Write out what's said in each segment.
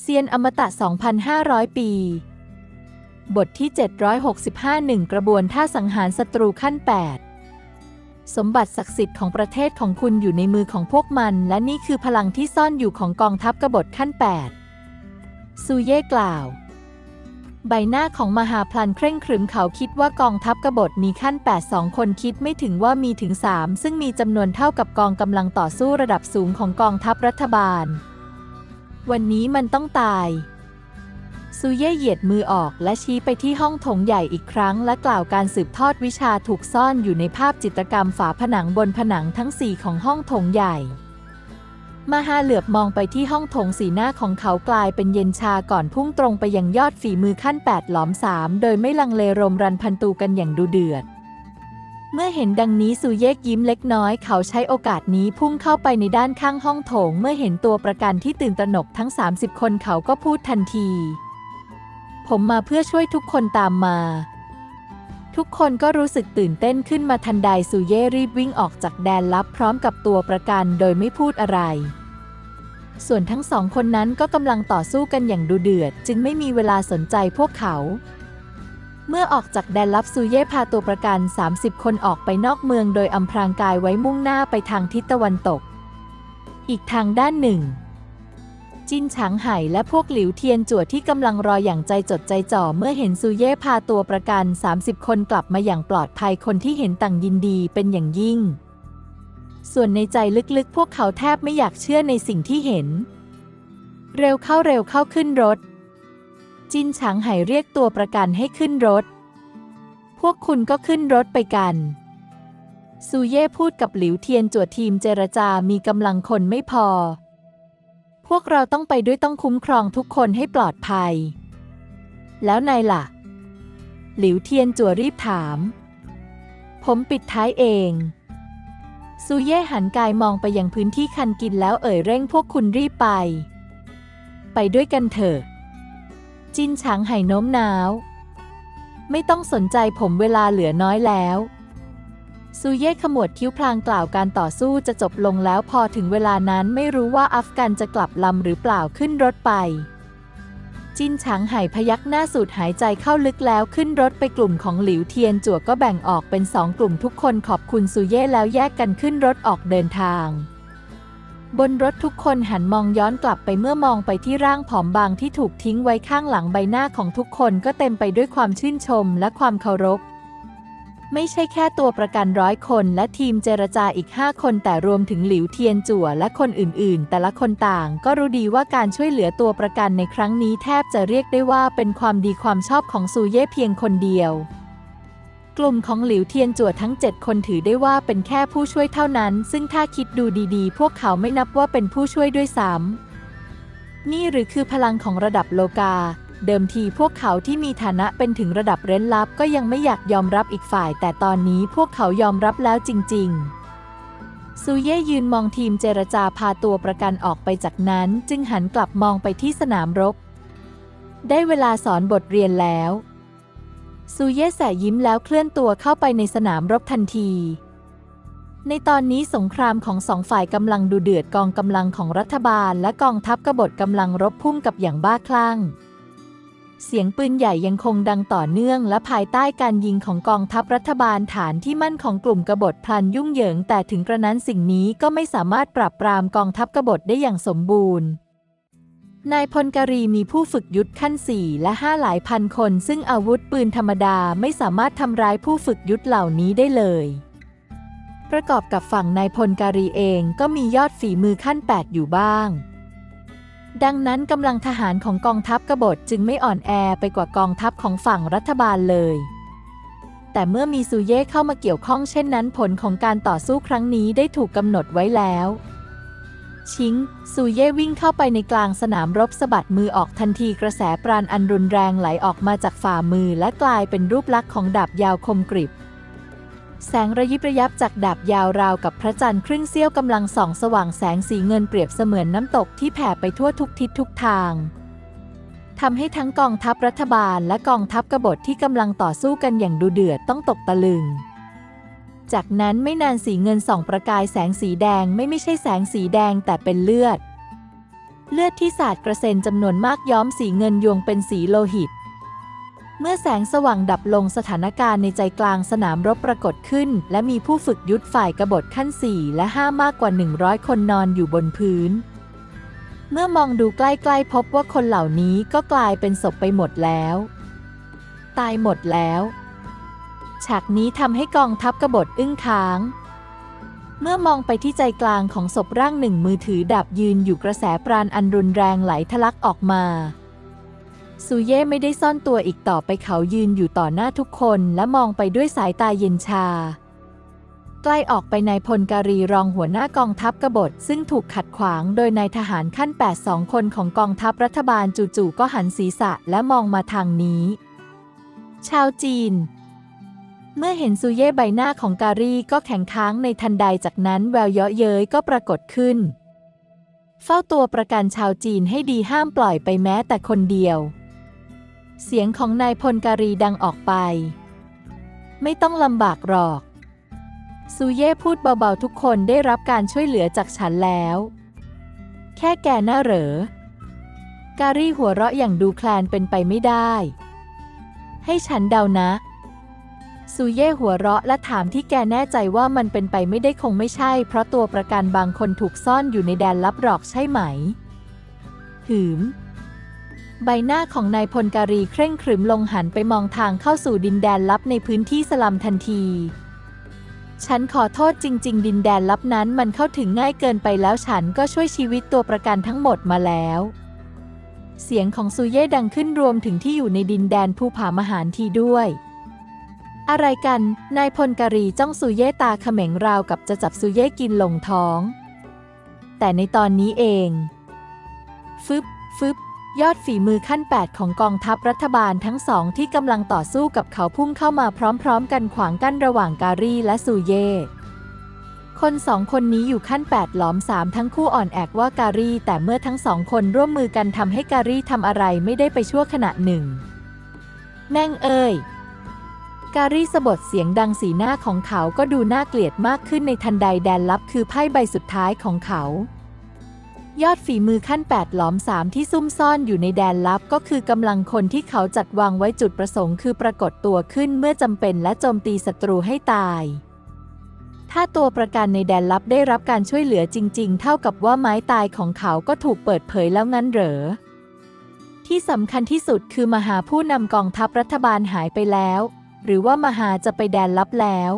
เซียนอมตะ 2,500 ปี บทที่ 765หนึ่งกระบวนท่าสังหารศัตรูขั้น 8 สมบัติศักดิ์สิทธิ์ของประเทศของคุณอยู่ในมือของพวกมัน และนี่คือพลังที่ซ่อนอยู่ของกองทัพกบฏขั้น 8 ซูเย่กล่าว ใบหน้าของมหาพลันเคร่งครึมเขาคิดว่ากองทัพกบฏมีขั้น8สองคนคิดไม่ถึงว่ามีถึง 3 ซึ่งมีจำนวนเท่ากับกองกำลังต่อสู้ระดับสูงของกองทัพรัฐบาล วันนี้มันต้องตาย ซูเย่เหยียดมือออกและชี้ไปที่ห้องโถงใหญ่อีกครั้ง และกล่าวการสืบทอดวิชาถูกซ่อนอยู่ในภาพจิตรกรรมฝาผนังบนผนังทั้งสี่ของห้องโถงใหญ่มหาเหลือบมองไปที่ห้องโถงสีหน้าของเขากลายเป็นเย็นชาก่อนพุ่งตรงไปยังยอดฝีมือขั้นแปดหลอมสามโดยไม่ลังเลรมรันพันตูกันอย่างดูเดือด เมื่อเห็นดังนี้ซูเยกยิ้มเล็กน้อย เขาใช้โอกาสนี้พุ่งเข้าไปในด้านข้างห้องโถง เมื่อเห็นตัวประกันที่ตื่นตระหนกทั้ง 30 คนเขาก็พูดทันที ผมมาเพื่อช่วยทุกคนตามมา ทุกคนก็รู้สึกตื่นเต้นขึ้นมาทันใดซูเย่รีบวิ่งออกจากแดนลับพร้อมกับตัวประกันโดยไม่พูดอะไร ส่วนทั้งสองคนนั้นก็กำลังต่อสู้กันอย่างดูเดือด จึงไม่มีเวลาสนใจพวกเขา เมื่อออกจากแดนลับซูเย่พาตัวประกัน 30 คนออกไปนอกเมืองโดยอำพรางกายไว้มุ่งหน้าไปทางทิศตะวันตก อีกทางด้านหนึ่ง จินฉางไห่และพวกหลิวเทียนจั่วที่กำลังรออย่างใจจดใจจ่อเมื่อเห็นซูเย่พาตัวประกัน 30 คนกลับมาอย่างปลอดภัยคนที่เห็นต่างยินดีเป็นอย่างยิ่ง ส่วนในใจลึกๆ พวกเขาแทบไม่อยากเชื่อในสิ่งที่เห็น เร็วเข้าเร็วเข้าขึ้นรถ จินฉางไห่เรียกตัวประกันให้ขึ้นรถ พวกคุณก็ขึ้นรถไปกัน ซูเย่พูดกับหลิวเทียนจั่วทีมเจรจามีกำลังคนไม่พอ พวกเราต้องไปด้วยต้องคุ้มครองทุกคนให้ปลอดภัย แล้วนายล่ะ หลิวเทียนจัวรีบถาม ผมปิดท้ายเองซูเย่หันกายมองไปยังพื้นที่คันกินแล้วเอ่ยเร่งพวกคุณรีบไป ไปด้วยกันเถอะ จินฉางไห่โน้มน้าว ไม่ต้องสนใจผมเวลาเหลือน้อยแล้ว ซูเย่ขมวดคิ้วพลางกล่าวการต่อสู้จะจบลงแล้วพอถึงเวลานั้นไม่รู้ว่าอัฟกันจะกลับลำหรือเปล่าขึ้นรถไป จินฉางไห่พยักหน้าสูดหายใจเข้าลึกแล้วขึ้นรถไปกลุ่มของหลิวเทียนจั่วก็แบ่งออกเป็นสองกลุ่มทุกคนขอบคุณซูเย่แล้วแยกกันขึ้นรถออกเดินทาง บนรถทุกคนหันมองย้อนกลับไปเมื่อมองไปที่ร่างผอมบางที่ถูกทิ้งไว้ข้างหลังใบหน้าของทุกคนก็เต็มไปด้วยความชื่นชมและความเคารพ ไม่ใช่แค่ตัวประกันร้อยคนและทีมเจรจาอีก 5 คนแต่รวมถึงหลิวเทียนจั่วและคนอื่น ๆ แต่ละคนต่างก็รู้ดีว่าการช่วยเหลือตัวประกันในครั้งนี้แทบจะเรียกได้ว่าเป็นความดีความชอบของซูเย่เพียงคนเดียว กลุ่มของหลิวเทียนจั่วทั้ง 7 คนถือได้ว่าเป็นแค่ผู้ช่วยเท่านั้น ซึ่งถ้าคิดดูดีๆ พวกเขาไม่นับว่าเป็นผู้ช่วยด้วยซ้ำนี่หรือคือพลังของระดับโลกา เดิมทีพวกเขาที่มีฐานะเป็นถึงระดับเร้นลับก็ยังไม่อยากยอมรับอีกฝ่าย แต่ตอนนี้พวกเขายอมรับแล้วจริง ๆซูเย่ยืนมองทีมเจรจาพาตัวประกันออกไปจากนั้น จึงหันกลับมองไปที่สนามรบ ได้เวลาสอนบทเรียนแล้ว ซูเย่แสยิ้มแล้วเคลื่อนตัวเข้าไปในสนามรบทันที ในตอนนี้สงครามของสองฝ่ายกำลังดูเดือดกองกำลังของรัฐบาลและกองทัพกบฏกำลังรบพุ่งกับอย่างบ้าคลั่ง เสียงปืนใหญ่ยังคงดังต่อเนื่อง และภายใต้การยิงของกองทัพรัฐบาลฐานที่มั่นของกลุ่มกบฏพลันยุ่งเหยิง แต่ถึงกระนั้นสิ่งนี้ก็ไม่สามารถปราบปรามกองทัพกบฏได้อย่างสมบูรณ์ นายพลการีมีผู้ฝึกยุทธขั้นสี่และห้าหลายพันคน ซึ่งอาวุธปืนธรรมดาไม่สามารถทำร้ายผู้ฝึกยุทธเหล่านี้ได้เลย ประกอบกับฝั่งนายพลการีเองก็มียอดฝีมือขั้น 8 อยู่บ้าง ดังนั้นกำลังทหารของกองทัพกบฏจึงไม่อ่อนแอไปกว่ากองทัพของฝั่งรัฐบาลเลย แต่เมื่อมีซูเย่เข้ามาเกี่ยวข้องเช่นนั้นผลของการต่อสู้ครั้งนี้ได้ถูกกำหนดไว้แล้ว ชิง ซูเย่วิ่งเข้าไปในกลางสนามรบสะบัดมือออกทันทีกระแสปราณอันรุนแรงไหลออกมาจากฝ่ามือและกลายเป็นรูปลักษณ์ของดาบยาวคมกริบ แสงระยิบระยับจากดาบยาวราวกับพระจันทร์ครึ่งเสี้ยวกำลังส่องสว่างแสงสีเงินเปรียบเสมือนน้ำตกที่แผ่ไปทั่วทุกทิศทุกทางทำให้ทั้งกองทัพรัฐบาลและกองทัพกบฏที่กำลังต่อสู้กันอย่างดูเดือดต้องตกตะลึง จากนั้นไม่นานสีเงินส่องประกายแสงสีแดงไม่ไม่ใช่แสงสีแดงแต่เป็นเลือด เลือดที่สาดกระเซ็นจำนวนมากย้อมสีเงินยวงเป็นสีโลหิต เมื่อแสงสว่างดับลงสถานการณ์ในใจกลางสนามรบปรากฏขึ้น และมีผู้ฝึกยุทธฝ่ายกบฏขั้น 4 และ 5 มากกว่า 100 คนนอนอยู่บนพื้น เมื่อมองดูใกล้ๆพบว่าคนเหล่านี้ก็กลายเป็นศพไปหมดแล้ว ตายหมดแล้ว ฉากนี้ทำให้กองทัพกบฏอึ้งค้าง เมื่อมองไปที่ใจกลางของศพร่างหนึ่งมือถือดาบยืนอยู่กระแสปราณอันรุนแรงไหลทะลักออกมาซูเย่ไม่ได้ซ่อนตัวอีกต่อไปเขายืนอยู่ต่อหน้าทุกคนและมองไปด้วยสายตาเย็นชา ใกล้ออกไปนายพลการีรองหัวหน้ากองทัพกบฏ ซึ่งถูกขัดขวางโดยนายทหารขั้น8สองคนของกองทัพรัฐบาลจู่ๆก็หันศีรษะและมองมาทางนี้ ชาวจีน เมื่อเห็นซูเย่ใบหน้าของการีก็แข็งค้างในทันใดจากนั้นแววเยาะเย้ยก็ปรากฏขึ้น เฝ้าตัวประกันชาวจีนให้ดีห้ามปล่อยไปแม้แต่คนเดียว เสียงของนายพลการีดังออกไป ไม่ต้องลำบากหรอก ซูเย่พูดเบาๆทุกคนได้รับการช่วยเหลือจากฉันแล้ว แค่แกน่าเหรอ การีหัวเราะอย่างดูแคลนเป็นไปไม่ได้ ให้ฉันเดานะ ซูเย่หัวเราะและถามที่แกแน่ใจว่ามันเป็นไปไม่ได้คงไม่ใช่ เพราะตัวประกันบางคนถูกซ่อนอยู่ในแดนลับหรอกใช่ไหม หืม ใบหน้าของนายพลการีเคร่งขรึมลงหันไปมองทางเข้าสู่ดินแดนลับในพื้นที่สลัมทันที ฉันขอโทษจริง ๆ ดินแดนลับนั้นมันเข้าถึงง่ายเกินไปแล้วฉันก็ช่วยชีวิตตัวประกันทั้งหมดมาแล้วเสียงของซูเย่ดังขึ้นรวมถึงที่อยู่ในดินแดนภูผามหารทีด้วย อะไรกัน นายพลการีจ้องซูเย่ตาเขม็งราวกับจะจับซูเย่กินลงท้อง แต่ในตอนนี้เอง ฟึบ ฟึบ ยอดฝีมือขั้น 8 ของกองทัพรัฐบาลทั้งสองที่กำลังต่อสู้กับเขาพุ่งเข้ามาพร้อมๆ กันขวางกั้นระหว่างการีและซูเย่คนสองคนนี้อยู่ขั้น 8 หลอมสามทั้งคู่อ่อนแอกว่าการีแต่เมื่อทั้งสองคนร่วมมือกันทำให้การีทำอะไรไม่ได้ไปชั่วขณะหนึ่ง แม่งเอ้ย การีสะบดเสียงดังสีหน้าของเขาก็ดูน่าเกลียดมากขึ้นในทันใดแดนลับคือไพ่ใบสุดท้ายของเขา ยอดฝีมือขั้น 8 หลอมสามที่ซุ่มซ่อนอยู่ในแดนลับก็คือกำลังคนที่เขาจัดวางไว้จุดประสงค์คือปรากฏตัวขึ้นเมื่อจำเป็นและโจมตีศัตรูให้ตาย ถ้าตัวประกันในแดนลับได้รับการช่วยเหลือจริง ๆ เท่ากับว่าไม้ตายของเขาก็ถูกเปิดเผยแล้วงั้นเหรอที่สำคัญที่สุดคือมหาผู้นำกองทัพรัฐบาลหายไปแล้ว หรือว่ามหาจะไปแดนลับแล้ว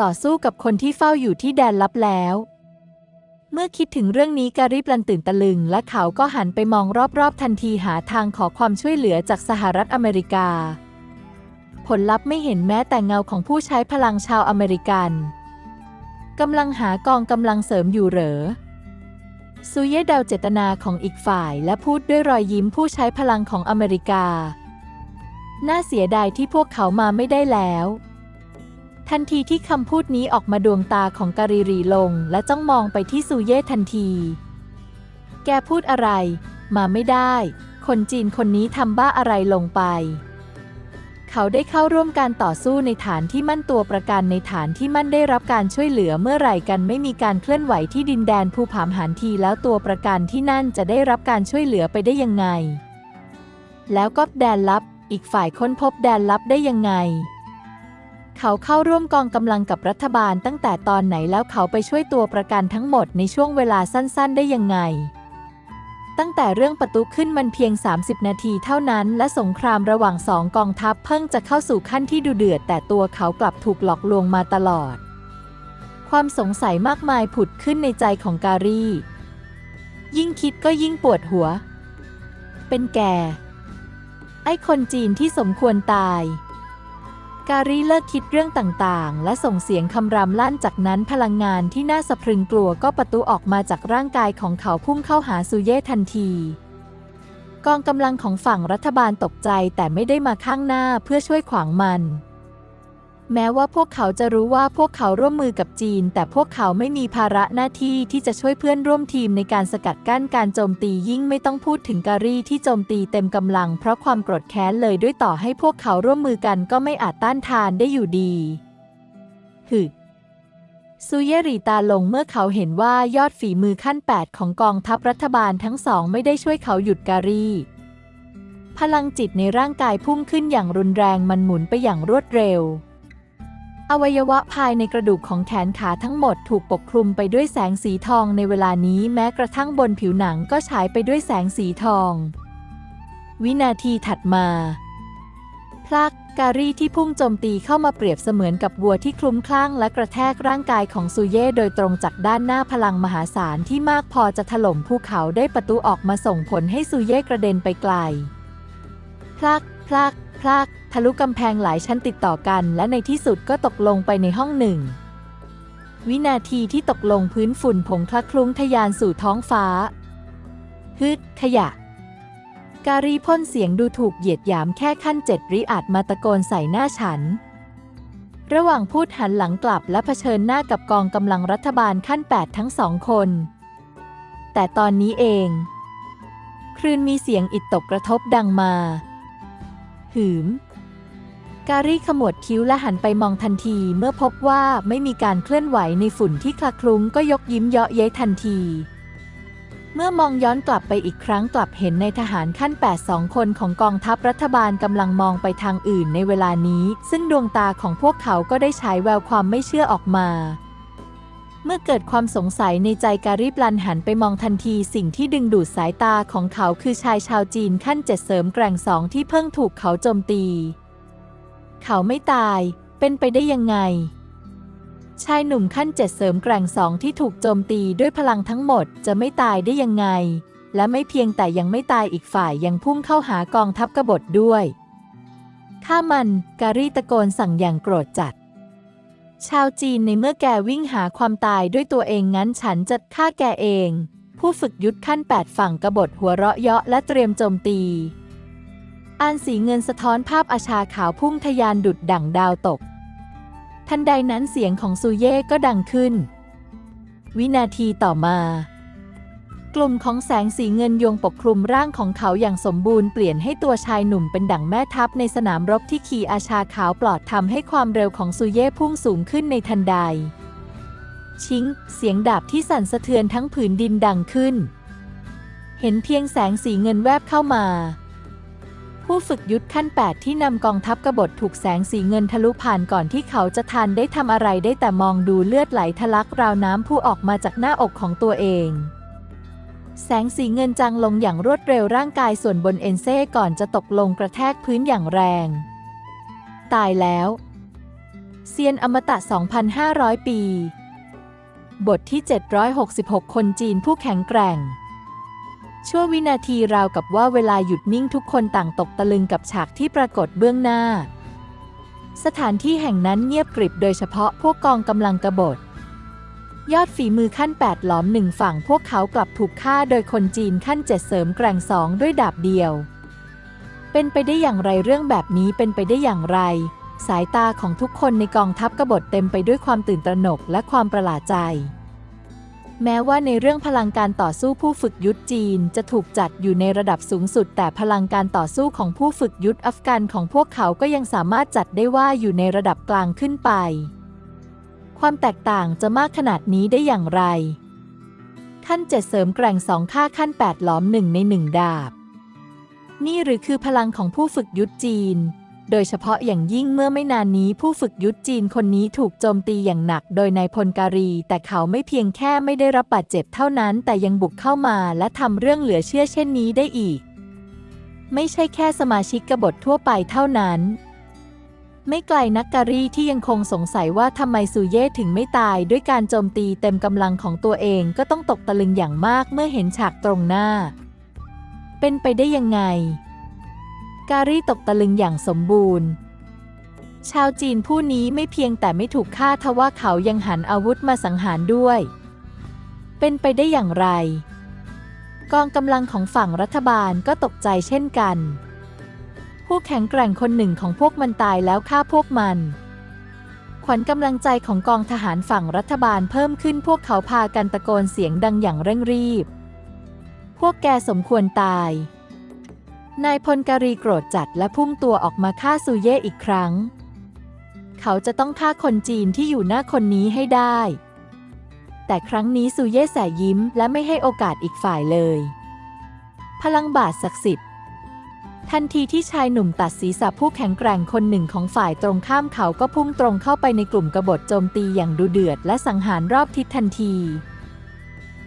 ต่อสู้กับคนที่เฝ้าอยู่ที่แดนลับแล้ว เมื่อคิดถึงเรื่องนี้การีบลันตื่นตะลึง และเขาก็หันไปมองรอบๆทันทีหาทางขอความช่วยเหลือจากสหรัฐอเมริกา ผลลัพธ์ไม่เห็นแม้แต่เงาของผู้ใช้พลังชาวอเมริกันกำลังหากองกำลังเสริมอยู่เหรอซูเย่เดาเจตนาของอีกฝ่ายและพูดด้วยรอยยิ้มผู้ใช้พลังของอเมริกา น่าเสียดายที่พวกเขามาไม่ได้แล้ว ทันทีที่คำพูดนี้ออกมาดวงตาของการีรีลงและจ้องมองไปที่ซูเย่ทันที แกพูดอะไร มาไม่ได้ คนจีนคนนี้ทำบ้าอะไรลงไป เขาได้เข้าร่วมการต่อสู้ในฐานที่มั่นตัวประกันในฐานที่มั่นได้รับการช่วยเหลือเมื่อไหร่กันไม่มีการเคลื่อนไหวที่ดินแดนภูผามหานทีแล้วตัวประกันที่นั่นจะได้รับการช่วยเหลือไปได้ยังไง แล้วก็แดนลับ อีกฝ่ายค้นพบแดนลับได้ยังไง เขาเข้าร่วมกองกำลังกับรัฐบาลตั้งแต่ตอนไหนแล้วเขาไปช่วยตัวประกันทั้งหมดในช่วงเวลาสั้นๆ ได้ยังไง ตั้งแต่เรื่องประตูขึ้นมันเพียง 30 นาทีเท่านั้น และสงครามระหว่างสองกองทัพเพิ่งจะเข้าสู่ขั้นที่ดูเดือด แต่ตัวเขากลับถูกหลอกลวงมาตลอด ความสงสัยมากมายผุดขึ้นในใจของการียิ่งคิดก็ยิ่งปวดหัว เป็นแก ไอ้คนจีนที่สมควรตาย การีเลิกคิดเรื่องต่างๆ และส่งเสียงคำรามลั่นจากนั้นพลังงานที่น่าสะพรึงกลัวก็ประตูออกมาจากร่างกายของเขาพุ่งเข้าหาซูเย่ทันทีกองกำลังของฝั่งรัฐบาลตกใจแต่ไม่ได้มาข้างหน้าเพื่อช่วยขวางมัน แม้ว่าพวกเขาจะรู้ว่าพวกเขาร่วมมือกับจีน แต่พวกเขาไม่มีภาระหน้าที่ที่จะช่วยเพื่อนร่วมทีมในการสกัดกั้นการโจมตียิ่งไม่ต้องพูดถึงการีที่โจมตีเต็มกำลัง เพราะความโกรธแค้นเลยด้วยต่อให้พวกเขาร่วมมือกันก็ไม่อาจต้านทานได้อยู่ดีฮึซูเยรีตาลงเมื่อเขาเห็นว่ายอดฝีมือขั้น 8 ของกองทัพรัฐบาลทั้งสองไม่ได้ช่วยเขาหยุดการีพลังจิตในร่างกายพุ่งขึ้นอย่างรุนแรงมันหมุนไปอย่างรวดเร็ว อวัยวะภายในกระดูกของแขนขาทั้งหมดถูกปกคลุมไปด้วยแสงสีทองในเวลานี้แม้กระทั่งบนผิวหนังก็ฉายไปด้วยแสงสีทอง วินาทีถัดมาพลักการีที่พุ่งโจมตีเข้ามาเปรียบเสมือนกับวัวที่คลุ้มคลั่งและกระแทกร่างกายของซูเย่โดยตรงจากด้านหน้าพลังมหาศาลที่มากพอจะถล่มภูเขาได้ประตูออกมาส่งผลให้ซูเย่กระเด็นไปไกล พลัก พลัก พลัก ทะลุกำแพงหลายชั้นติดต่อกัน และในที่สุดก็ตกลงไปในห้องหนึ่ง วินาทีที่ตกลงพื้นฝุ่นผงคละคลุ้งทะยานสู่ท้องฟ้า ฮึด ขยะ การีพ่นเสียงดูถูกเหยียดหยามแค่ขั้นเจ็ดริอาจมาตะโกนใส่หน้าฉัน ระหว่างพูดหันหลังกลับและเผชิญหน้ากับกองกำลังรัฐบาลขั้นแปดทั้งสองคน แต่ตอนนี้เอง คลื่นมีเสียงอิดตกกระทบดังมาหืม การีขมวดคิ้วและหันไปมองทันทีเมื่อพบว่าไม่มีการเคลื่อนไหวในฝุ่นที่คละคลุ้งก็ยกยิ้มเยาะเย้ยทันที เมื่อมองย้อนกลับไปอีกครั้งกลับเห็นในทหารขั้น8สองคนของกองทัพรัฐบาลกำลังมองไปทางอื่นในเวลานี้ ซึ่งดวงตาของพวกเขาก็ได้ฉายแววความไม่เชื่อออกมา เมื่อเกิดความสงสัยในใจการีบลันหันไปมองทันทีสิ่งที่ดึงดูดสายตาของเขาคือชายชาวจีนขั้นเจ็ดเสริมแกร่งสองที่เพิ่งถูกเขาโจมตี เขาไม่ตาย เป็นไปได้ยังไง ชายหนุ่มขั้นเจ็ดเสริมแกร่งสองที่ถูกโจมตีด้วยพลังทั้งหมดจะไม่ตายได้ยังไง และไม่เพียงแต่ยังไม่ตายอีกฝ่ายยังพุ่งเข้าหากองทัพกบฏด้วยฆ่ามันการีตะโกนสั่งอย่างโกรธจัด ชาวจีนในเมื่อแกวิ่งหาความตายด้วยตัวเองงั้นฉันจะฆ่าแกเอง ผู้ฝึกยุทธขั้นแปดฝั่งกบฏหัวเราะเยาะและเตรียมโจมตี อันสีเงินสะท้อนภาพอาชาขาวพุ่งทะยานดุดดั่งดาวตก ทันใดนั้นเสียงของซูเย่ก็ดังขึ้น วินาทีต่อมา กลุ่มของแสงสีเงินโยงปกคลุมร่างของเขาอย่างสมบูรณ์เปลี่ยนให้ตัวชายหนุ่มเป็นดั่งแม่ทัพในสนามรบที่ขี่อาชาขาวปลอดทำให้ความเร็วของซูเย่พุ่งสูงขึ้นในทันใด ชิง เสียงดาบที่สั่นสะเทือนทั้งผืนดินดังขึ้น เห็นเพียงแสงสีเงินแวบเข้ามา ผู้ฝึกยุทธขั้น 8 ที่นำกองทัพกบฏถูกแสงสีเงินทะลุผ่านก่อนที่เขาจะทันได้ทำอะไรได้แต่มองดูเลือดไหลทะลักราวน้ำผู้ออกมาจากหน้าอกของตัวเอง แสงสีเงินจางลงอย่างรวดเร็วร่างกายส่วนบนเอ็นเซ่ก่อนจะตกลงกระแทกพื้นอย่างแรง ตายแล้วเซียนอมตะ 2,500 ปี บทที่ 766 คนจีนผู้แข็งแกร่ง ชั่ววินาทีราวกับว่าเวลาหยุดนิ่งทุกคนต่างตกตะลึงกับฉากที่ปรากฏเบื้องหน้า สถานที่แห่งนั้นเงียบกริบโดยเฉพาะพวกกองกำลังกบฏ ยอดฝีมือขั้น 8 หลอมหนึ่งฝั่งพวกเขากลับถูกฆ่าโดยคนจีนขั้นเจ็ดเสริมแกร่งสองด้วยดาบเดียว เป็นไปได้อย่างไรเรื่องแบบนี้เป็นไปได้อย่างไร สายตาของทุกคนในกองทัพกบฏเต็มไปด้วยความตื่นตระหนกและความประหลาดใจ แม้ว่าในเรื่องพลังการต่อสู้ผู้ฝึกยุทธจีน จะถูกจัดอยู่ในระดับสูงสุด แต่พลังการต่อสู้ของผู้ฝึกยุทธอัฟกันของพวกเขาก็ยังสามารถจัดได้ว่าอยู่ในระดับกลางขึ้นไป ความแตกต่างจะมากขนาดนี้ได้อย่างไร ขั้นเจ็ดเสริมแกร่งสองค่าขั้นแปดหลอมหนึ่งในหนึ่งดาบ นี่หรือคือพลังของผู้ฝึกยุทธจีน โดยเฉพาะอย่างยิ่งเมื่อไม่นานนี้ผู้ฝึกยุทธจีนคนนี้ถูกโจมตีอย่างหนักโดยนายพลการี แต่เขาไม่เพียงแค่ไม่ได้รับบาดเจ็บเท่านั้น แต่ยังบุกเข้ามาและทำเรื่องเหลือเชื่อเช่นนี้ได้อีก ไม่ใช่แค่สมาชิกกบฏทั่วไปเท่านั้นไม่ไกลนักการีที่ยังคงสงสัยว่าทำไมซูเย่ถึงไม่ตายด้วยการโจมตีเต็มกำลังของตัวเองก็ต้องตกตะลึงอย่างมากเมื่อเห็นฉากตรงหน้า เป็นไปได้ยังไง การีตกตะลึงอย่างสมบูรณ์ ชาวจีนผู้นี้ไม่เพียงแต่ไม่ถูกฆ่าทว่าเขายังหันอาวุธมาสังหารด้วย เป็นไปได้อย่างไร กองกำลังของฝั่งรัฐบาลก็ตกใจเช่นกัน ผู้แข็งแกร่งคนหนึ่งของพวกมันตายแล้วฆ่าพวกมัน ขวัญกำลังใจของกองทหารฝั่งรัฐบาลเพิ่มขึ้นพวกเขาพากันตะโกนเสียงดังอย่างเร่งรีบ พวกแกสมควรตาย นายพลการีโกรธจัดและพุ่งตัวออกมาฆ่าซูเย่อีกครั้ง เขาจะต้องฆ่าคนจีนที่อยู่หน้าคนนี้ให้ได้ แต่ครั้งนี้ซูเย่แสยิ้มและไม่ให้โอกาสอีกฝ่ายเลย พลังบาทศักดิ์สิทธิ์ ทันทีที่ชายหนุ่มตัดศีรษะผู้แข็งแกร่งคนหนึ่งของฝ่ายตรงข้ามเขาก็พุ่งตรงเข้าไปในกลุ่มกบฏโจมตีอย่างดุเดือดและสังหารรอบทิศทันที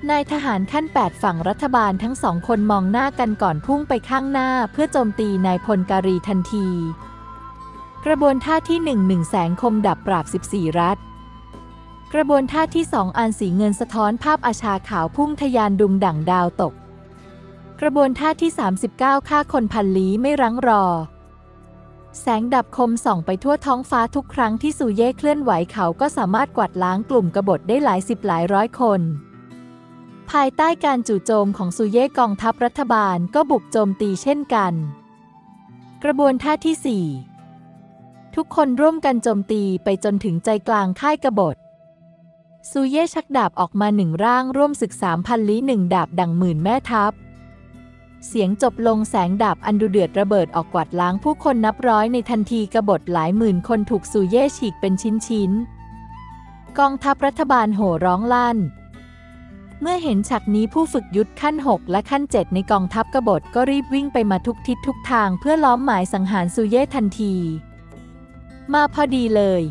นายทหารขั้น 8 ฝั่งรัฐบาลทั้งสองคนมองหน้ากันก่อนพุ่งไปข้างหน้าเพื่อโจมตีนายพลการีทันที กระบวนท่าที่ 1 1แสงคมดับปราบ 14 รัฐ กระบวนท่าที่ 2 อันสีเงินสะท้อนภาพอาชาขาวพุ่งทะยานดุงดั่งดาวตก กระบวนท่าที่ 39ฆ่าคนพันลี้ไม่รั้งรอ แสงดับคมส่องไปทั่วท้องฟ้าทุกครั้งที่ซูเย่เคลื่อนไหวเขาก็สามารถกวาดล้างกลุ่มกบฏได้หลายสิบหลายร้อยคน ภายใต้การจู่โจมของซูเย่กองทัพรัฐบาลก็บุกโจมตีเช่นกัน กระบวนท่าที่ 4 ทุกคนร่วมกันโจมตีไปจนถึงใจกลางค่ายกบฏซูเย่ชักดาบออกมาหนึ่งร่างร่วมศึกสามพันลี้หนึ่งดาบดังหมื่นแม่ทัพ เสียงจบลงแสงดาบอันดุเดือดระเบิดออกกวาดล้างผู้คนนับร้อยในทันทีกบฏหลายหมื่นคนถูกซูเย่ฉีกเป็นชิ้นๆกองทัพรัฐบาลโห่ร้องลั่น เมื่อเห็นฉากนี้ผู้ฝึกยุทธขั้น 6 และขั้น 7 ในกองทัพกบฏก็รีบวิ่งไปมาทุกทิศทุกทางเพื่อล้อมหมายสังหารซูเย่ทันที มาพอดีเลย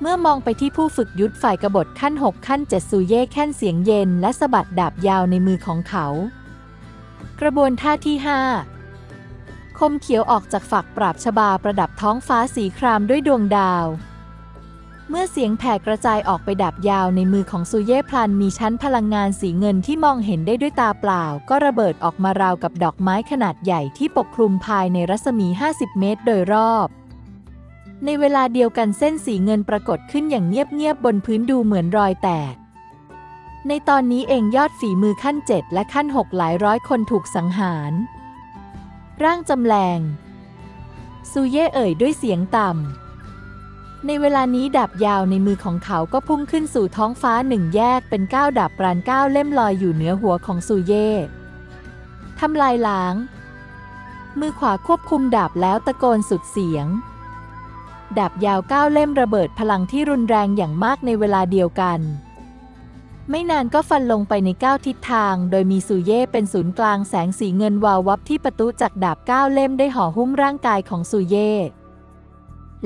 เมื่อมองไปที่ผู้ฝึกยุทธฝ่ายกบฏขั้น 6 ขั้น 7 ซูเย่แค่นเสียงเย็นและสะบัดดาบยาวในมือของเขา กระบวนท่าที่ 5 คมเขียวออกจากฝักปราบชบาประดับท้องฟ้าสีครามด้วยดวงดาว เมื่อเสียงแผ่กระจายออกไปดับยาวในมือของซูเย่พลันมีชั้นพลังงานสีเงินที่มองเห็นได้ด้วยตาเปล่า ก็ระเบิดออกมาราวกับดอกไม้ขนาดใหญ่ที่ปกคลุมภายในรัศมี 50 เมตรโดยรอบในเวลาเดียวกันเส้นสีเงินปรากฏขึ้นอย่างเงียบๆบนพื้นดูเหมือนรอยแตก ในตอนนี้เองยอดฝีมือขั้น 7 และขั้น 6 หลายร้อยคนถูกสังหาร ร่างจำแรงซูเย่เอ่ยด้วยเสียงต่ำ ในเวลานี้ดาบยาวในมือของเขาก็พุ่งขึ้นสู่ท้องฟ้าหนึ่งแยกเป็นก้าวดาบปราณก้าวเล่มลอยอยู่เหนือหัวของซูเย่ทำลายล้าง มือขวาควบคุมดาบแล้วตะโกนสุดเสียง ดาบยาวก้าวเล่มระเบิดพลังที่รุนแรงอย่างมากในเวลาเดียวกัน ไม่นานก็ฟันลงไปในเก้าทิศทาง โดยมีซูเย่เป็นศูนย์กลางแสงสีเงินวาววับที่ประตูจากดาบเก้าเล่มได้ห่อหุ้มร่างกายของซูเย่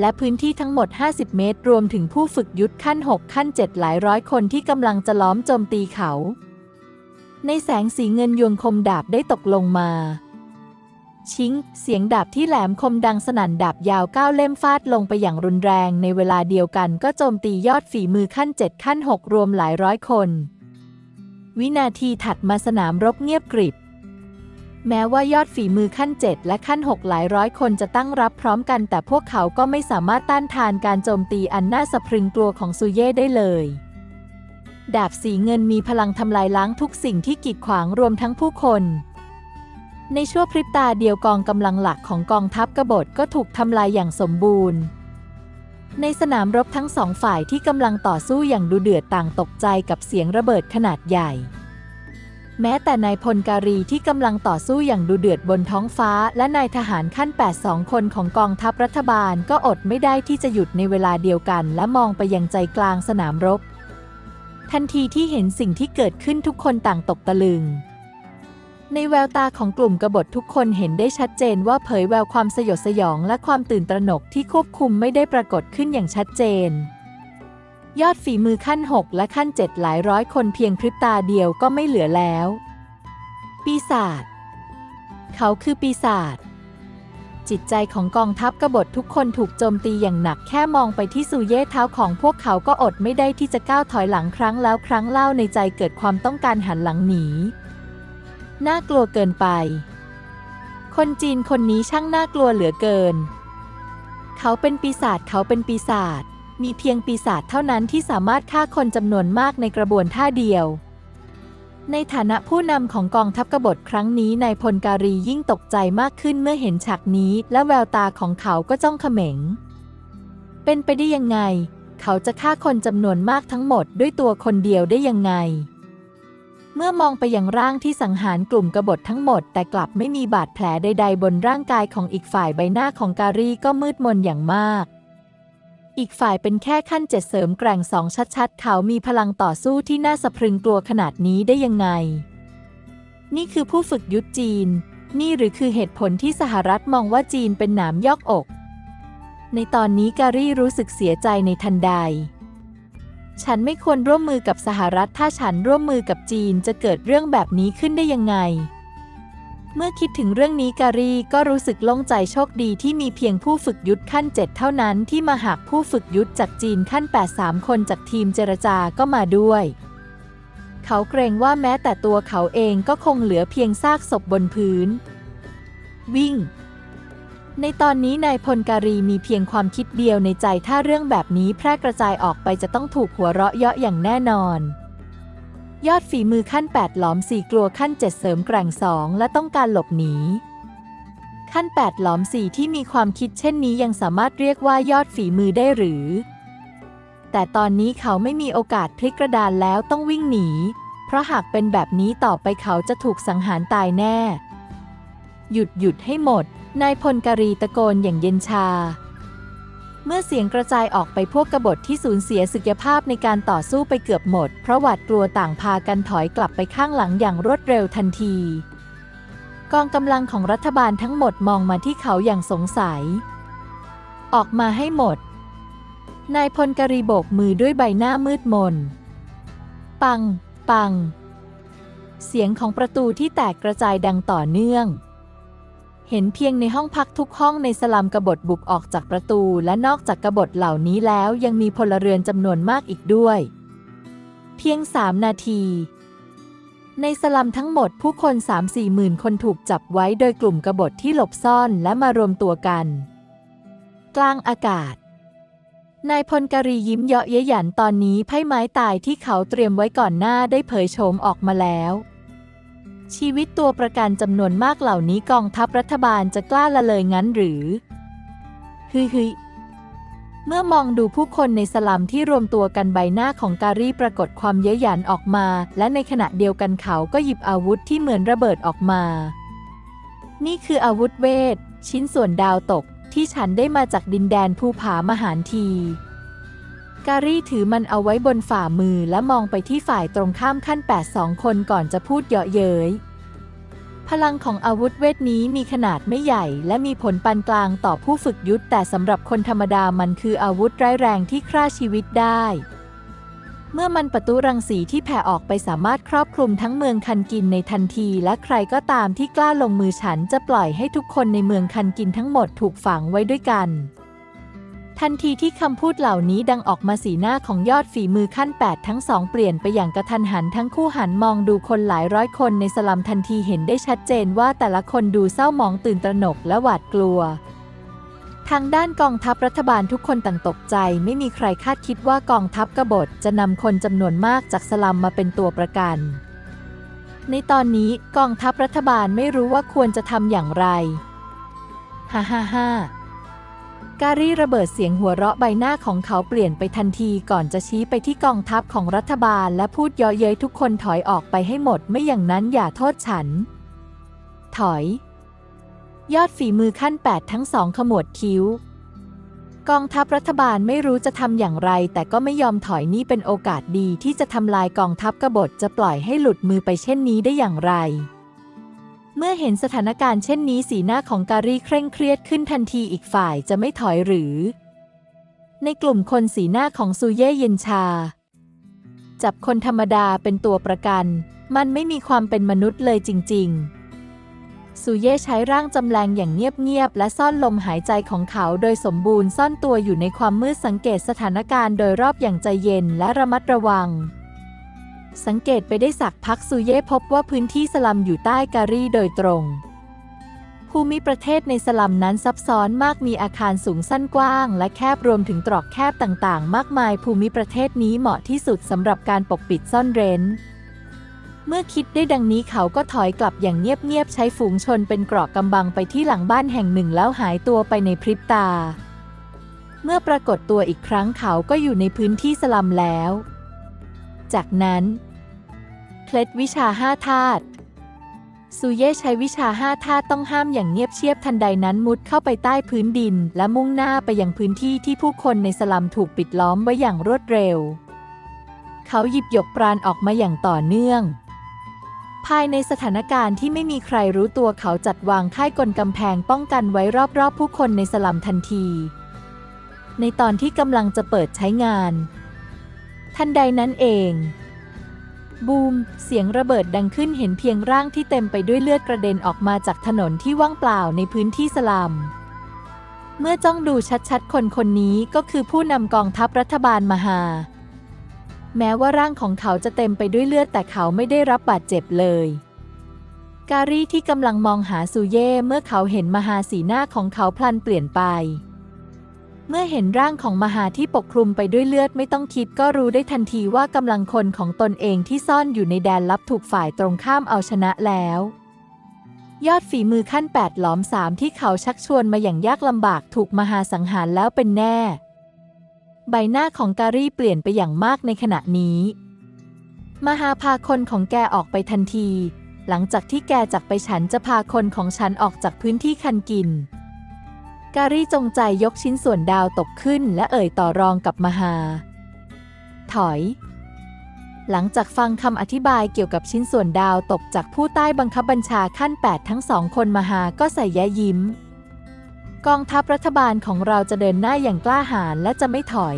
และพื้นที่ทั้งหมด 50 เมตร รวมถึงผู้ฝึกยุทธขั้น 6 ขั้น 7 หลายร้อยคนที่กำลังจะล้อมโจมตีเขา ในแสงสีเงินยวงคมดาบได้ตกลงมา ชิง เสียงดาบที่แหลมคมดังสนั่นดาบยาวก้าวเล่มฟาดลงไปอย่างรุนแรง ในเวลาเดียวกันก็โจมตียอดฝีมือขั้น 7 ขั้น 6 รวมหลายร้อยคน วินาทีถัดมาสนามรบเงียบกริบ แม้ว่ายอดฝีมือขั้น 7 และขั้น 6 หลายร้อยคนจะตั้งรับพร้อมกัน แต่พวกเขาก็ไม่สามารถต้านทานการโจมตีอันน่าสะพรึงกลัวของซูเย่ได้เลย ดาบสีเงินมีพลังทำลายล้างทุกสิ่งที่กีดขวางรวมทั้งผู้คน ในชั่วพริบตาเดียวกองกำลังหลักของกองทัพกบฏก็ถูกทำลายอย่างสมบูรณ์ ในสนามรบทั้งสองฝ่ายที่กำลังต่อสู้อย่างดุเดือดต่างตกใจกับเสียงระเบิดขนาดใหญ่ แม้แต่นายพลการีที่กำลังต่อสู้อย่างดุเดือดบนท้องฟ้า และนายทหารขั้น 8 2 คนของกองทัพรัฐบาลก็อดไม่ได้ที่จะหยุดในเวลาเดียวกัน และมองไปยังใจกลางสนามรบ ทันทีที่เห็นสิ่งที่เกิดขึ้นทุกคนต่างตกตะลึง ในแววตาของกลุ่มกบฏทุกคนเห็นได้ชัดเจนว่าเผยแววความสยดสยองและความตื่นตระหนกที่ควบคุมไม่ได้ปรากฏขึ้นอย่างชัดเจน ยอดฝีมือขั้น 6 และขั้น 7 หลายร้อยคนเพียงพริบตาเดียวก็ไม่เหลือแล้ว ปีศาจเขาคือปีศาจจิตใจของกองทัพกบฏทุกคนถูกโจมตีอย่างหนักแค่มองไปที่ซูเย่เท้าของพวกเขาก็อดไม่ได้ที่จะก้าวถอยหลังครั้งแล้วครั้งเล่าในใจเกิดความต้องการหันหลังหนี น่ากลัวเกินไป คนจีนคนนี้ช่างน่ากลัวเหลือเกิน เขาเป็นปีศาจเขาเป็นปีศาจ มีเพียงปีศาจเท่านั้นที่สามารถฆ่าคนจำนวนมากในกระบวนท่าเดียว ในฐานะผู้นำของกองทัพกบฏครั้งนี้นายพลการียิ่งตกใจมากขึ้นเมื่อเห็นฉากนี้ และแววตาของเขาก็จ้องเขม็ง เป็นไปได้ยังไง เขาจะฆ่าคนจำนวนมากทั้งหมดด้วยตัวคนเดียวได้ยังไง เมื่อมองไปยังร่างที่สังหารกลุ่มกบฏทั้งหมด แต่กลับไม่มีบาดแผลใด ๆ บนร่างกายของอีกฝ่ายใบหน้าของการีก็มืดมนอย่างมาก อีกฝ่ายเป็นแค่ขั้นเจ็ดเสริมแกร่งสองชัดๆ เขามีพลังต่อสู้ที่น่าสะพรึงกลัวขนาดนี้ได้ยังไง นี่คือผู้ฝึกยุทธจีน นี่หรือคือเหตุผลที่สหรัฐมองว่าจีนเป็นหนามยอกอก ในตอนนี้การีรู้สึกเสียใจในทันใด ฉันไม่ควรร่วมมือกับสหรัฐถ้าฉันร่วมมือกับจีนจะเกิดเรื่องแบบนี้ขึ้นได้ยังไง เมื่อคิดถึงเรื่องนี้การีก็รู้สึกโล่งใจโชคดีที่มีเพียงผู้ฝึกยุทธขั้นเจ็ดเท่านั้นที่มาหากผู้ฝึกยุทธจากจีนขั้น 8 3 คนจากทีมเจรจาก็มาด้วย เขาเกรงว่าแม้แต่ตัวเขาเองก็คงเหลือเพียงซากศพบนพื้น วิ่ง ในตอนนี้นายพลการีมีเพียงความคิดเดียวในใจถ้าเรื่องแบบนี้แพร่กระจายออกไปจะต้องถูกหัวเราะเยาะอย่างแน่นอน ยอดฝีมือขั้น 8 หลอม 4 กลัวขั้น 7 เสริมแกร่ง 2 และต้องการหลบหนีขั้น 8 หลอม 4 ที่มีความคิดเช่นนี้ยังสามารถเรียกว่ายอดฝีมือได้หรือ แต่ตอนนี้เขาไม่มีโอกาสพลิกกระดานแล้วต้องวิ่งหนี เพราะหากเป็นแบบนี้ต่อไปเขาจะถูกสังหารตายแน่ หยุดหยุดให้หมด นายพลการีตะโกนอย่างเย็นชา เมื่อเสียงกระจายออกไปพวกกบฏที่สูญเสียศักยภาพในการต่อสู้ไปเกือบหมด เพราะหวาดกลัวต่างพากันถอยกลับไปข้างหลังอย่างรวดเร็วทันที กองกำลังของรัฐบาลทั้งหมดมองมาที่เขาอย่างสงสัย ออกมาให้หมด นายพลกรีโบกมือด้วยใบหน้ามืดมน ปัง ปัง เสียงของประตูที่แตกกระจายดังต่อเนื่อง เห็นเพียงในห้องพักทุกห้องในสลัมกบฏบุกออกจากประตู และนอกจากกบฏเหล่านี้แล้วยังมีพลเรือนจำนวนมากอีกด้วย เพียงสามนาที ในสลัมทั้งหมดผู้คน 3-4หมื่นคนถูกจับไว้โดยกลุ่มกบฏที่หลบซ่อนและมารวมตัวกัน กลางอากาศ นายพลกรียิ้มเยาะเย้ยหยันตอนนี้ไพ่ไม้ตายที่เขาเตรียมไว้ก่อนหน้าได้เผยโฉมออกมาแล้ว ชีวิตตัวประกันจำนวนมากเหล่านี้กองทัพรัฐบาลจะกล้าละเลยงั้นหรือฮึฮึเมื่อมองดูผู้คนในสลัมที่รวมตัวกันใบหน้าของการีปรากฏความเย้ยหยันออกมา และในขณะเดียวกันเขาก็หยิบอาวุธที่เหมือนระเบิดออกมา นี่คืออาวุธเวท ชิ้นส่วนดาวตกที่ฉันได้มาจากดินแดนภูผามหานที การีถือมันเอาไว้บนฝ่ามือและมองไปที่ฝ่ายตรงข้ามขั้น 8 2 คนก่อนจะพูดเยาะเย้ย พลังของอาวุธเวทนี้มีขนาดไม่ใหญ่ และมีผลปานกลางต่อผู้ฝึกยุทธแต่สำหรับคนธรรมดามันคืออาวุธร้ายแรงที่ฆ่าชีวิตได้ เมื่อมันประตุรังสีที่แผ่ออกไปสามารถครอบคลุมทั้งเมืองคันกินในทันที และใครก็ตามที่กล้าลงมือฉันจะปล่อยให้ทุกคนในเมืองคันกินทั้งหมดถูกฝังไว้ด้วยกัน ทันทีที่คำพูดเหล่านี้ดังออกมาสีหน้าของยอดฝีมือขั้น 8 ทั้งสองเปลี่ยนไปอย่างกระทันหันทั้งคู่หันมองดูคนหลายร้อยคนในสลัมทันทีเห็นได้ชัดเจนว่าแต่ละคนดูเศร้าหมองตื่นตระหนกและหวาดกลัว ทางด้านกองทัพรัฐบาลทุกคนต่างตกใจ ไม่มีใครคาดคิดว่ากองทัพกบฏจะนำคนจำนวนมากจากสลัมมาเป็นตัวประกัน ในตอนนี้กองทัพรัฐบาลไม่รู้ว่าควรจะทำอย่างไรฮ่าฮ่าฮ่า การีระเบิดเสียงหัวเราะใบหน้าของเขาเปลี่ยนไปทันทีก่อนจะชี้ไปที่กองทัพของรัฐบาลและพูดเยาะเย้ยทุกคนถอยออกไปให้หมดไม่อย่างนั้นอย่าโทษฉัน ถอย ยอดฝีมือขั้น 8 ทั้งสองขมวดคิ้ว กองทัพรัฐบาลไม่รู้จะทำอย่างไร แต่ก็ไม่ยอมถอยนี่เป็นโอกาสดีที่จะทำลายกองทัพกบฏจะปล่อยให้หลุดมือไปเช่นนี้ได้อย่างไร เมื่อเห็นสถานการณ์เช่นนี้สีหน้าของการีเคร่งเครียดขึ้นทันทีอีกฝ่ายจะไม่ถอยหรือ ในกลุ่มคนสีหน้าของซูเย่เย็นชา จับคนธรรมดาเป็นตัวประกัน มันไม่มีความเป็นมนุษย์เลยจริง ๆซูเย่ใช้ร่างจำแรงอย่างเงียบๆ และซ่อนลมหายใจของเขาโดยสมบูรณ์ซ่อนตัวอยู่ในความมืดสังเกตสถานการณ์โดยรอบอย่างใจเย็นและระมัดระวัง สังเกตไปได้สักพักซูเย่พบว่าพื้นที่สลัมอยู่ใต้การีโดยตรง ภูมิประเทศในสลัมนั้นซับซ้อนมากมีอาคารสูงสั้นกว้าง และแคบรวมถึงตรอกแคบต่างๆ มากมายภูมิประเทศนี้เหมาะที่สุดสำหรับการปกปิดซ่อนเร้น เมื่อคิดได้ดังนี้เขาก็ถอยกลับอย่างเงียบๆใช้ฝูงชนเป็นเกราะกำบังไปที่หลังบ้านแห่งหนึ่งแล้วหายตัวไปในพริบตา เมื่อปรากฏตัวอีกครั้งเขาก็อยู่ในพื้นที่สลัมแล้ว จากนั้น เคล็ดวิชาห้าธาตุซูเย่ใช้วิชาห้าท่าต้องห้ามอย่างเงียบเชียบทันใดนั้นมุดเข้าไปใต้พื้นดิน และมุ่งหน้าไปยังพื้นที่ที่ผู้คนในสลัมถูกปิดล้อมไว้อย่างรวดเร็ว เขาหยิบหยกปราณออกมาอย่างต่อเนื่อง ภายในสถานการณ์ที่ไม่มีใครรู้ตัวเขาจัดวางค่ายกลกำแพงป้องกันไว้รอบๆ ผู้คนในสลัมทันที ในตอนที่กำลังจะเปิดใช้งาน ทันใดนั้นเอง บูม เสียงระเบิดดังขึ้นเห็นเพียงร่างที่เต็มไปด้วยเลือดกระเด็นออกมาจากถนนที่ว่างเปล่าในพื้นที่สลัม เมื่อจ้องดูชัดๆ คนคนนี้ก็คือผู้นำกองทัพรัฐบาลมาหา แม้ว่าร่างของเขาจะเต็มไปด้วยเลือดแต่เขาไม่ได้รับบาดเจ็บเลย การีที่กำลังมองหาซูเย่เมื่อเขาเห็นมหาสีหน้าของเขาพลันเปลี่ยนไป เมื่อเห็นร่างของมหาที่ปกคลุมไปด้วยเลือดไม่ต้องคิดก็รู้ได้ทันทีว่ากำลังคนของตนเองที่ซ่อนอยู่ในแดนลับถูกฝ่ายตรงข้ามเอาชนะแล้ว ยอดฝีมือขั้นแปดหลอมสามที่เขาชักชวนมาอย่างยากลำบากถูกมหาสังหารแล้วเป็นแน่ ใบหน้าของการีเปลี่ยนไปอย่างมากในขณะนี้ มหาพาคนของแกออกไปทันที หลังจากที่แกจากไปฉันจะพาคนของฉันออกจากพื้นที่คันกิน การีจงใจยกชิ้นส่วนดาวตกขึ้นและเอ่ยต่อรองกับมหา ถอย หลังจากฟังคำอธิบายเกี่ยวกับชิ้นส่วนดาวตกจากผู้ใต้บังคับบัญชาขั้น 8 ทั้งสองคนมหาก็ใส่แย้ยิ้ม กองทัพรัฐบาลของเราจะเดินหน้าอย่างกล้าหาญและจะไม่ถอย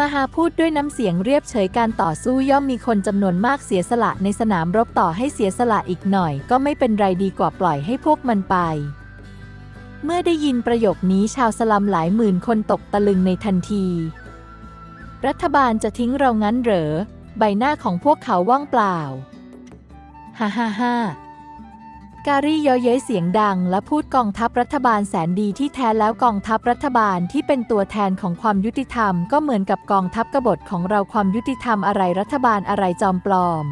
มหาพูดด้วยน้ำเสียงเรียบเฉยการต่อสู้ย่อมมีคนจำนวนมากเสียสละในสนามรบต่อให้เสียสละอีกหน่อย ก็ไม่เป็นไรดีกว่าปล่อยให้พวกมันไป เมื่อได้ยินประโยคนี้ชาวสลัมหลายหมื่นคนตกตะลึงในทันที รัฐบาลจะทิ้งเรางั้นเหรอ ใบหน้าของพวกเขาว่างเปล่า ฮ่าฮ่าฮ่าการียาะเย้ยเสียงดังและพูดกองทัพรัฐบาลแสนดีที่แท้แล้วกองทัพรัฐบาลที่เป็นตัวแทนของความยุติธรรมก็เหมือนกับกองทัพกบฏของเราความยุติธรรมอะไรรัฐบาลอะไรจอมปลอม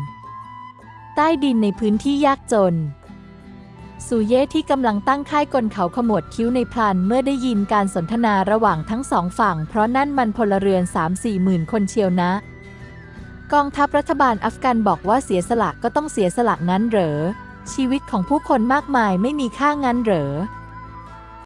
ใต้ดินในพื้นที่ยากจน ซูเย่ที่กำลังตั้งค่ายกลเขาขมวดคิ้วในพลันเมื่อได้ยินการสนทนาระหว่างทั้งสองฝั่ง เพราะนั่นมันพลเรือน 3-4หมื่นคนเชียวนะ กองทัพรัฐบาลอัฟกันบอกว่าเสียสละก็ต้องเสียสละงั้นเหรอ ชีวิตของผู้คนมากมายไม่มีค่างั้นเหรอ